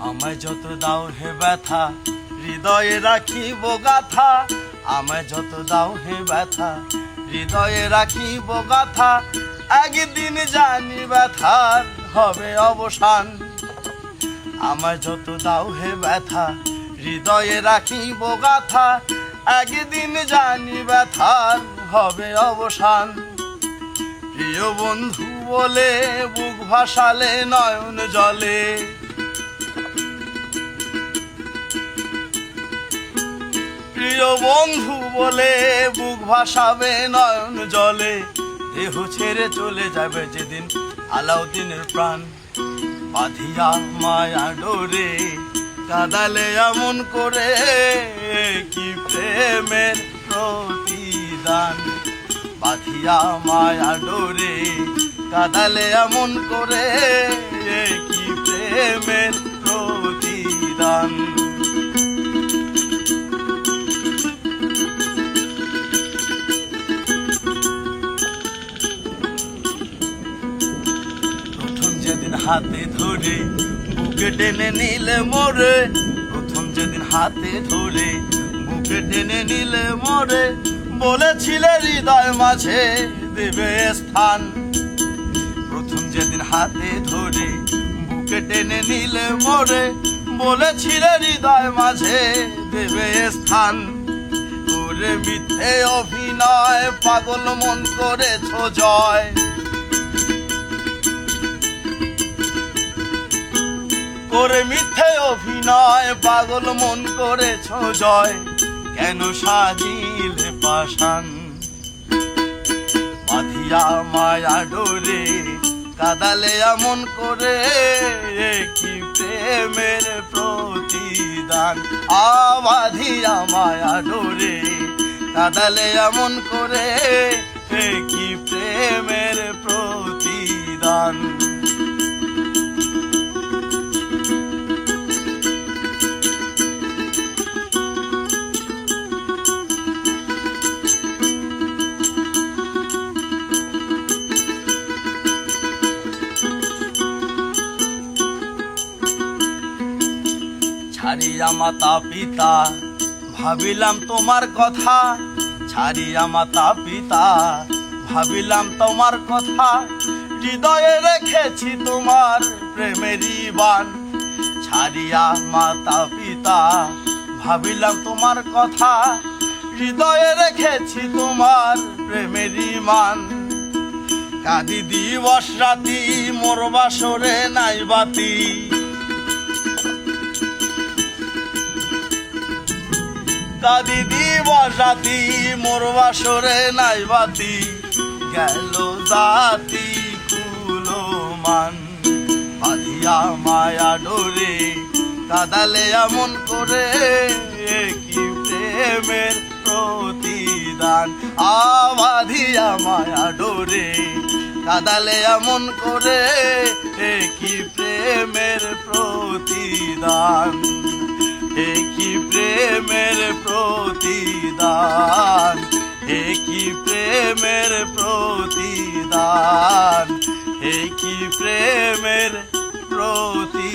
আমায় যত দাও হে ব্যথা, হৃদয়ে রাখিব গাথা। আমায় যত দাও হে ব্যথা, হৃদয়ে রাখিব গাথা। একদিন জানি ব্যথার হবে অবসান। আমায় যত দাও হে ব্যথা, হৃদয়ে রাখিব গাথা। একদিন জানি ব্যথার হবে অবসান। প্রিয় বন্ধু বলে, বুক ভাসালে নয়ন জলে। প্রিয় বন্ধু বলে বুক ভাসাবে নয়ন জলে। দেহ ছেড়ে চলে যাবে যেদিন আলাউদ্দিনের প্রাণ। বাঁধিয়া মায়া ডোরে কাদালে এমন করে কি প্রেমের প্রতিদান। বাঁধিয়া মায়া ডোরে কাদালে এমন করে কি প্রেমের প্রতিদান। হাতে ধরে, বুকে টেনে নিলে মোরে। প্রথম যেদিন হাতে ধরে, বুকে টেনে নিলে মোরে। বলেছিলে হৃদয় মাঝে দেবে স্থান। প্রথম যেদিন হাতে ধরে, বুকে টেনে নিলে মোরে। বলেছিলে হৃদয় মাঝে দেবে স্থান। করে মিথ্যে অভিনয়, পাগল মন করেছ জয়। করে মিথ্যে অভিনয়, পাগল মন করেছ জয়, কেন সাজিলে পাশান বাঁধিয়া মায়া ডোরে কাদালে এমন করে কি প্রেমের প্রতিদান? আবাধিয়া মায়া ডোরে কাদালে এমন করে কি প্রেমের ছাড়িয়া মাতা পিতা, ভাবিলাম তোমার কথা। ছাড়িয়া মাতা পিতা, ভাবিলাম তোমার কথা। হৃদয়ে রেখেছি তোমার প্রেমেরই বান ছাড়িয়া মাতা পিতা, ভাবিলাম তোমার কথা। হৃদয়ে রেখেছি তোমার প্রেমেরই মান কাদি দিবস রাতি, মোর বাসরে নাই বাতি। কাদি দিবস রাতি মোর বাসরে নাই বাতি। গেল জাতি কুলো মান বাঁধিয়া মায়া ডোরে, কাদালে এমন করে কি প্রেমের প্রতিদান। আবাধিয়া মায়া ডোরে, কাদালে এমন করে কি প্রেমের প্রতিদান। এ কি প্রেমের প্রতিদান একই প্রেমের প্রতিদান একই প্রেমের প্রতিদান।